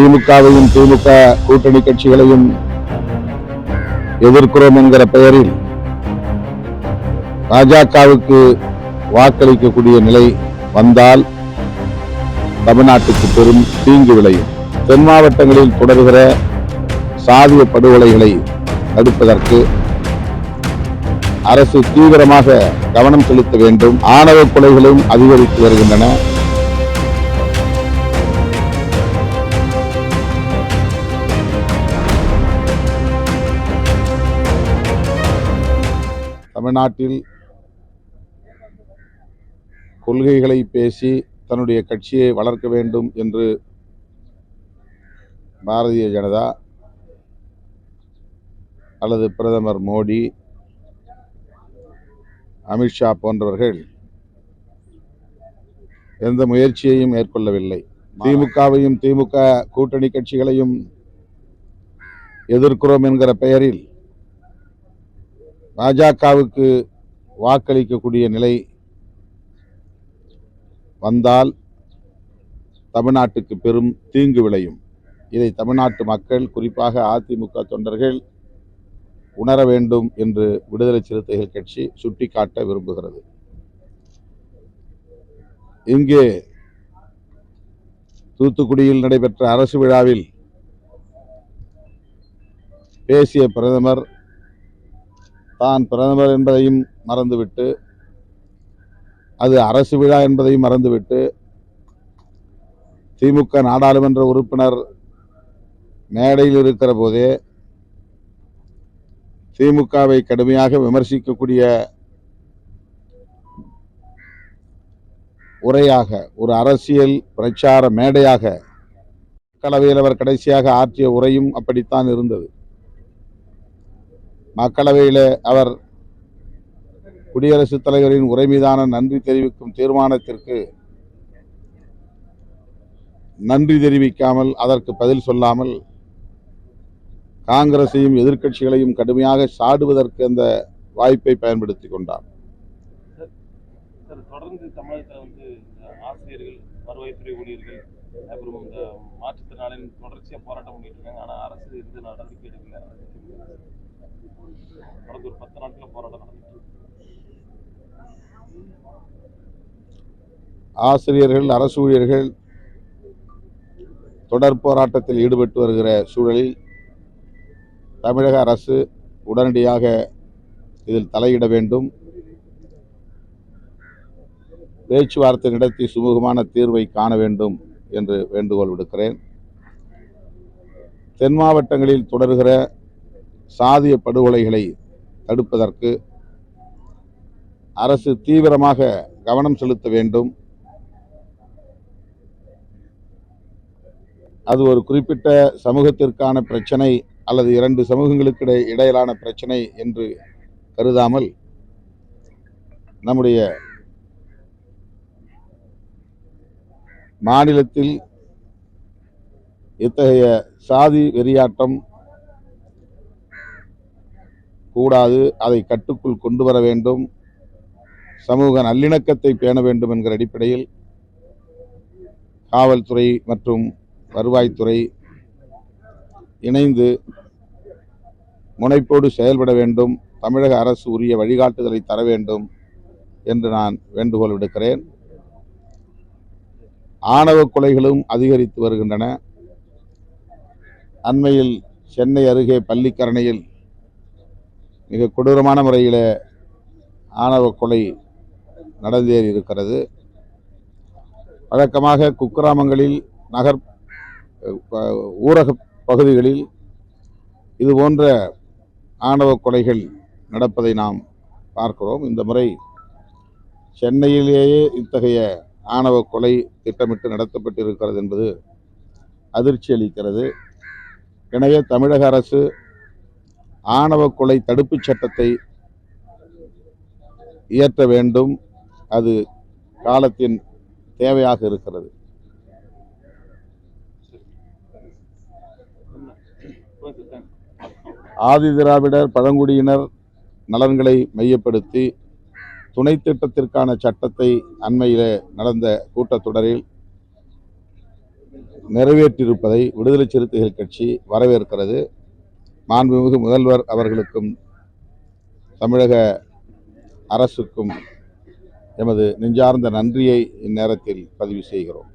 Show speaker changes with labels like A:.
A: திமுகவையும் திமுக கூட்டணி கட்சிகளையும் எதிர்க்கிறோம் என்கிற பெயரில் பாஜகவுக்கு வாக்களிக்கக்கூடிய நிலை வந்தால் தமிழ்நாட்டுக்கு பெரும் தீங்கு விளையும். தென் மாவட்டங்களில் தொடர்கிற சாதிய படுகொலைகளை தடுப்பதற்கு அரசு தீவிரமாக கவனம் செலுத்த வேண்டும். ஆணவ கொலைகளும் அதிகரித்து வருகின்றன. தமிழ்நாட்டில் கொள்கைகளை பேசி தன்னுடைய கட்சியை வளர்க்க வேண்டும் என்று பாரதிய ஜனதா அல்லது பிரதமர் மோடி அமித்ஷா போன்றவர்கள் எந்த முயற்சியையும் மேற்கொள்ளவில்லை. திமுகவையும் திமுக கூட்டணி கட்சிகளையும் எதிர்க்கிறோம் என்கிற பெயரில் பாஜகவுக்கு வாக்களிக்கக்கூடிய நிலை வந்தால் தமிழ்நாட்டுக்கு பெரும் தீங்கு விளையும். இதை தமிழ்நாட்டு மக்கள் குறிப்பாக அதிமுக தொண்டர்கள் உணர வேண்டும் என்று விடுதலை சிறுத்தைகள் கட்சி சுட்டிக்காட்ட விரும்புகிறது. இங்கே தூத்துக்குடியில் நடைபெற்ற அரசு விழாவில் பேசிய பிரதமர் தான் பிரதமர் என்பதையும் மறந்துவிட்டு அது அரசு விழா என்பதையும் மறந்துவிட்டு திமுக நாடாளுமன்ற உறுப்பினர் மேடையில் இருக்கிற போதே திமுகவை கடுமையாக விமர்சிக்கக்கூடிய உரையாக ஒரு அரசியல் பிரச்சார மேடையாக மக்களவையில் அவர் கடைசியாக ஆற்றிய உரையும் அப்படித்தான் இருந்தது. மக்களவையில் அவர் குடியரசுத் தலைவரின் உரை மீதான நன்றி தெரிவிக்கும் தீர்மானத்திற்கு நன்றி தெரிவிக்காமல் அதற்கு பதில் சொல்லாமல் காங்கிரசையும் எதிர்க்கட்சிகளையும் கடுமையாக சாடுவதற்கு அந்த வாய்ப்பை பயன்படுத்தி கொண்டார்.
B: தொடர்ந்து தமிழகத்தில் வந்து ஆசிரியர்கள் வருவாய்த்துறை ஊழியர்கள் அப்புறம் இந்த மாற்றுத்திறனாளிகள் தொடர்ச்சியாக போராட்டம் பண்ணிட்டு இருக்காங்க. ஆனால் அரசு எந்த நடவடிக்கை எடுக்கல. தொடர்ந்து ஒரு பத்து நாட்கள் போராட்டம் நடந்துட்டு
A: ஆசிரியர்கள் அரசு ஊழியர்கள் தொடர் போராட்டத்தில் ஈடுபட்டு வருகிற சூழலில் தமிழக அரசு உடனடியாக இதில் தலையிட வேண்டும். பேச்சுவார்த்தை நடத்தி சுமூகமான தீர்வை காண வேண்டும் என்று வேண்டுகோள் விடுக்கிறேன். தென் மாவட்டங்களில் தொடர்கிற சாதிய படுகொலைகளை தடுப்பதற்கு அரசு தீவிரமாக கவனம் செலுத்த வேண்டும். அது ஒரு குறிப்பிட்ட சமூகத்திற்கான பிரச்சனை அல்லது இரண்டு சமூகங்களுக்கு இடையிலான பிரச்சனை என்று கருதாமல் நம்முடைய மாநிலத்தில் இத்தகைய சாதி வெறியாட்டம் கூடாது அதை கட்டுக்குள் கொண்டு வர வேண்டும். சமூக நல்லிணக்கத்தை பேண வேண்டும் என்கிற அடிப்படையில் காவல்துறை மற்றும் வருவாய்த்துறை இணைந்து முனைப்போடு செயல்பட வேண்டும். தமிழக அரசு உரிய வழிகாட்டுதலை தர வேண்டும் என்று நான் வேண்டுகோள் விடுக்கிறேன். ஆணவ கொலைகளும் அதிகரித்து வருகின்றன. அண்மையில் சென்னை அருகே பள்ளிக்கரணையில் மிக கொடூரமான முறையில் ஆணவ கொலை நடந்தேறி இருக்கிறது. வழக்கமாக குக்கிராமங்களில் நகர் ஊரக பகுதிகளில் இது போன்ற ஆணவ கொலைகள் நடப்பதை நாம் பார்க்கிறோம். இந்த முறை சென்னையிலேயே இத்தகைய ஆணவ கொலை திட்டமிட்டு நடத்தப்பட்டிருக்கிறது என்பது அதிர்ச்சி அளிக்கிறது எனவே தமிழக அரசு ஆணவ கொலை தடுப்புச் சட்டத்தை இயற்ற வேண்டும். அது காலத்தின் தேவையாக இருக்கிறது. ஆதி திராவிடர் பழங்குடியினர் நலன்களை மையப்படுத்தி துணை திட்டத்திற்கான சட்டத்தை அண்மையில் நடந்த கூட்டத்தொடரில் நிறைவேற்றியிருப்பதை விடுதலை சிறுத்தைகள் கட்சி வரவேற்கிறது. மாண்புமிகு முதல்வர் அவர்களுக்கும் தமிழக அரசுக்கும் எமது நெஞ்சார்ந்த நன்றியை இந்நேரத்தில் பதிவு செய்கிறோம்.